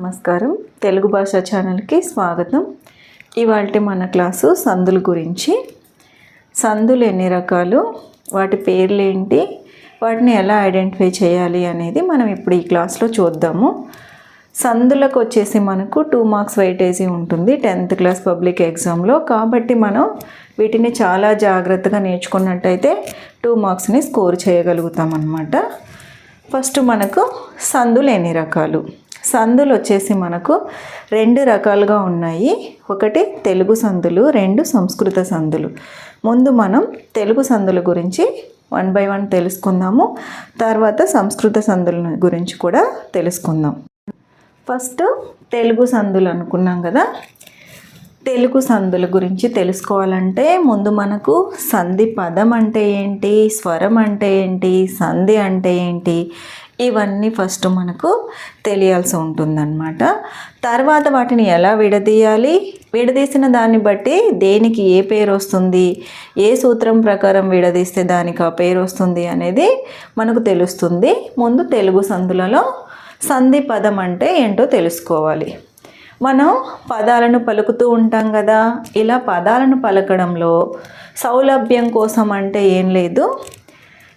నమస్కారం. తెలుగు భాష ఛానల్కి స్వాగతం. ఇవాళ మన క్లాసు సందుల గురించి. సందులు ఎన్ని రకాలు? వాటి పేర్లు ఏంటి వాటిని ఎలా ఐడెంటిఫై చేయాలి అనేది మనం ఇప్పుడు ఈ క్లాస్లో చూద్దాము. సందులకు వచ్చేసి మనకు టూ మార్క్స్ వెయిటేజీ ఉంటుంది. టెన్త్ క్లాస్ పబ్లిక్ ఎగ్జామ్లో. కాబట్టి మనం వీటిని చాలా జాగ్రత్తగా నేర్చుకున్నట్టయితే టూ మార్క్స్ని స్కోర్ చేయగలుగుతాం అన్నమాట ఫస్ట్ మనకు సందులు ఎన్ని రకాలు? సందులు వచ్చేసి మనకు రెండు రకాలుగా ఉన్నాయి. ఒకటి తెలుగు సందులు రెండు సంస్కృత సందులు. ముందు మనం తెలుగు సందుల గురించి వన్ బై వన్ తెలుసుకుందాము. తర్వాత సంస్కృత సందుల గురించి కూడా తెలుసుకుందాం. ఫస్ట్ తెలుగు సందులు అనుకున్నాం కదా. తెలుగు సందుల గురించి తెలుసుకోవాలంటే ముందు మనకు సంధి పదం అంటే ఏంటి స్వరం అంటే ఏంటి సంధి అంటే ఏంటి ఇవన్నీ ఫస్ట్ మనకు తెలియాల్సి ఉంటుందన్నమాట. తర్వాత వాటిని ఎలా విడదీయాలి? విడదీసిన దాన్ని బట్టి దేనికి ఏ పేరు వస్తుంది? ఏ సూత్రం ప్రకారం విడదీస్తే దానికి ఆ పేరు వస్తుంది అనేది మనకు తెలుస్తుంది. ముందు తెలుగు సందులలో సంధి పదం అంటే ఏంటో తెలుసుకోవాలి. మనం పదాలను పలుకుతూ ఉంటాం కదా ఇలా పదాలను పలకడంలో సౌలభ్యం కోసం అంటే ఏం లేదు.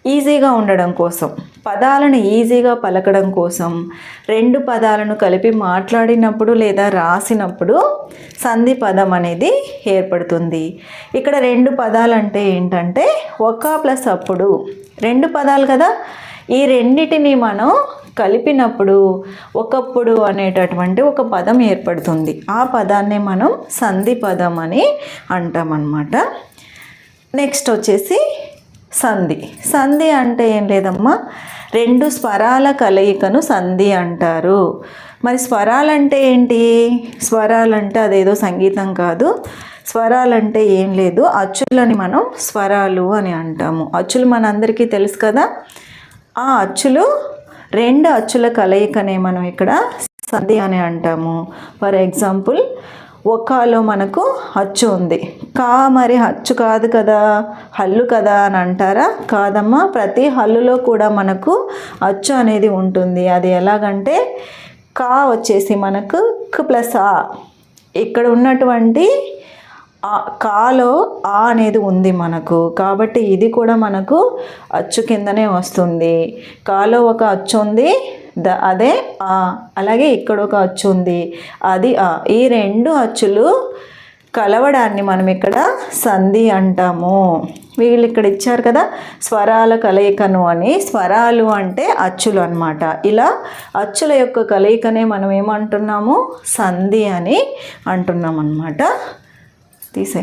ఈజీగా ఉండడం కోసం. పదాలను ఈజీగా పలకడం కోసం రెండు పదాలను కలిపి మాట్లాడినప్పుడు లేదా రాసినప్పుడు సంధి పదం అనేది ఏర్పడుతుంది. ఇక్కడ రెండు పదాలు అంటే ఏంటంటే ఒక ప్లస్ అప్పుడు. రెండు పదాలు కదా? ఈ రెండిటిని మనం కలిపినప్పుడు ఒకప్పుడు అనేటటువంటి ఒక పదం ఏర్పడుతుంది. ఆ పదాన్నే మనం సంధి పదం అని అంటామన్నమాట. నెక్స్ట్ వచ్చేసి సంధి. సంధి అంటే ఏం లేదమ్మా? రెండు స్వరాల కలయికను సంధి అంటారు. మరి స్వరాలంటే ఏంటి? స్వరాలంటే అదేదో సంగీతం కాదు. స్వరాలంటే ఏం లేదు. అచ్చులని మనం స్వరాలు అని అంటాము. అచ్చులు మనందరికీ తెలుసు కదా? ఆ అచ్చులు రెండు అచ్చుల కలయికనే మనం ఇక్కడ సంధి అని అంటాము. ఫర్ ఎగ్జాంపుల్ ఒకాలో మనకు అచ్చు ఉంది. కా మరి అచ్చు కాదు కదా? హల్లు కదా అని అంటారా? కాదమ్మా ప్రతి హల్లులో కూడా మనకు అచ్చు అనేది ఉంటుంది. అది ఎలాగంటే కా వచ్చేసి మనకు క్ ప్లస్ ఆ. ఇక్కడ ఉన్నటువంటి ఆ కాలో ఆ అనేది ఉంది మనకు. కాబట్టి ఇది కూడా మనకు అచ్చు కిందనే వస్తుంది. కాలో ఒక అచ్చు ఉంది ద అదే ఆ. అలాగే ఇక్కడ ఒక అచ్చు ఉంది. అది ఆ. ఈ రెండు అచ్చులు కలవడాన్ని మనం ఇక్కడ సంధి అంటాము. వీళ్ళు ఇక్కడ ఇచ్చారు కదా స్వరాల కలయికను అని. స్వరాలు అంటే అచ్చులు అనమాట ఇలా అచ్చుల యొక్క కలయికనే మనం ఏమంటున్నాము? సంధి అని అంటున్నాం అనమాట తీసే